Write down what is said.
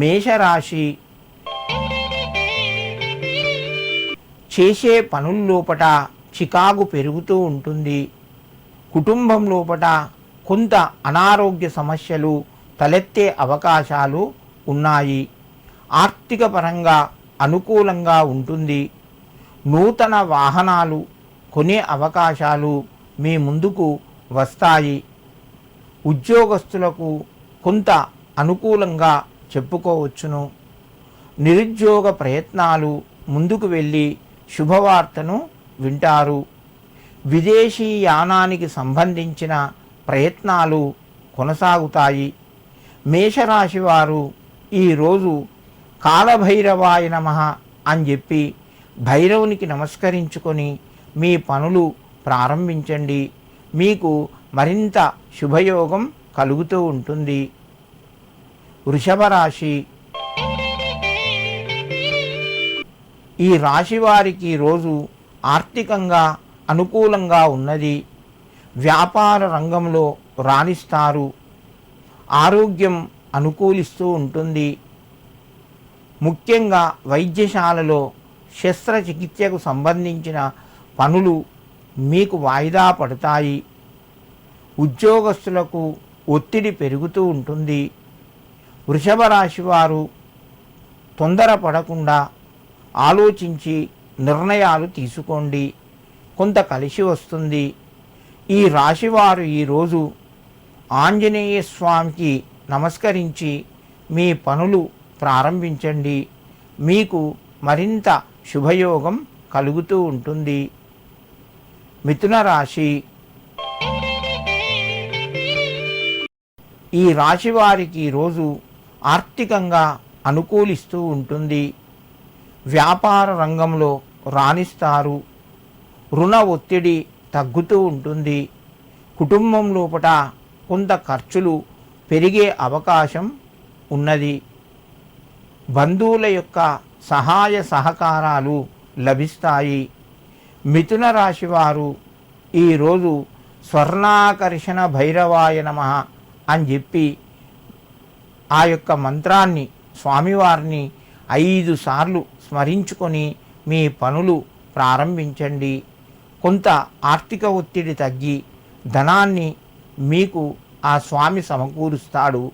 మేషరాశి చేసే పనుల లోపట చికాకు పెరుగుతూ ఉంటుంది. కుటుంబం లోపట కొంత అనారోగ్య సమస్యలు తలెత్తే అవకాశాలు ఉన్నాయి. ఆర్థిక పరంగా అనుకూలంగా ఉంటుంది. నూతన వాహనాలు కొనే అవకాశాలు మీ ముందుకు వస్తాయి. ఉద్యోగస్తులకు కొంత అనుకూలంగా చెప్పుకోవచ్చును. నిరుద్యోగ ప్రయత్నాలు ముందుకు వెళ్ళి శుభవార్తను వింటారు. విదేశీ యానానికి సంబంధించిన ప్రయత్నాలు కొనసాగుతాయి. మేషరాశి వారు ఈరోజు కాలభైరవాయ నమ అని చెప్పి భైరవునికి నమస్కరించుకొని మీ పనులు ప్రారంభించండి. మీకు మరింత శుభయోగం కలుగుతూ ఉంటుంది. వృషభ రాశి ఈ రాశి వారికి రోజు ఆర్థికంగా అనుకూలంగా ఉన్నది. వ్యాపార రంగంలో రాణిస్తారు. ఆరోగ్యం అనుకూలిస్తూ ఉంటుంది. ముఖ్యంగా వైద్యశాలలో శస్త్రచికిత్సకు సంబంధించిన పనులు మీకు వాయిదా పడతాయి. ఉద్యోగస్తులకు ఒత్తిడి పెరుగుతూ ఉంటుంది. వృషభ రాశి వారు తొందరపడకుండా ఆలోచించి నిర్ణయాలు తీసుకోండి. కొంత కలిసి వస్తుంది. ఈ రాశివారు ఈరోజు ఆంజనేయ స్వామికి నమస్కరించి మీ పనులు ప్రారంభించండి. మీకు మరింత శుభయోగం కలుగుతూ ఉంటుంది. మిథున రాశి ఈ రాశి వారికి ఈరోజు ఆర్థికంగా అనుకూలిస్తూ ఉంటుంది. వ్యాపార రంగంలో రాణిస్తారు. రుణ ఒత్తిడి తగ్గుతూ ఉంటుంది. కుటుంబం లోపల కొంత ఖర్చులు పెరిగే అవకాశం ఉన్నది. బంధువుల యొక్క సహాయ సహకారాలు లభిస్తాయి. మిథున రాశి వారు ఈరోజు స్వర్ణాకర్షణ భైరవాయ నమ అని చెప్పి ఆ యొక్క మంత్రాన్ని స్వామివారిని ఐదు సార్లు స్మరించుకొని మీ పనులు ప్రారంభించండి. కొంత ఆర్థిక ఒత్తిడి తగ్గి ధనాన్ని మీకు ఆ స్వామి సమకూరుస్తాడు.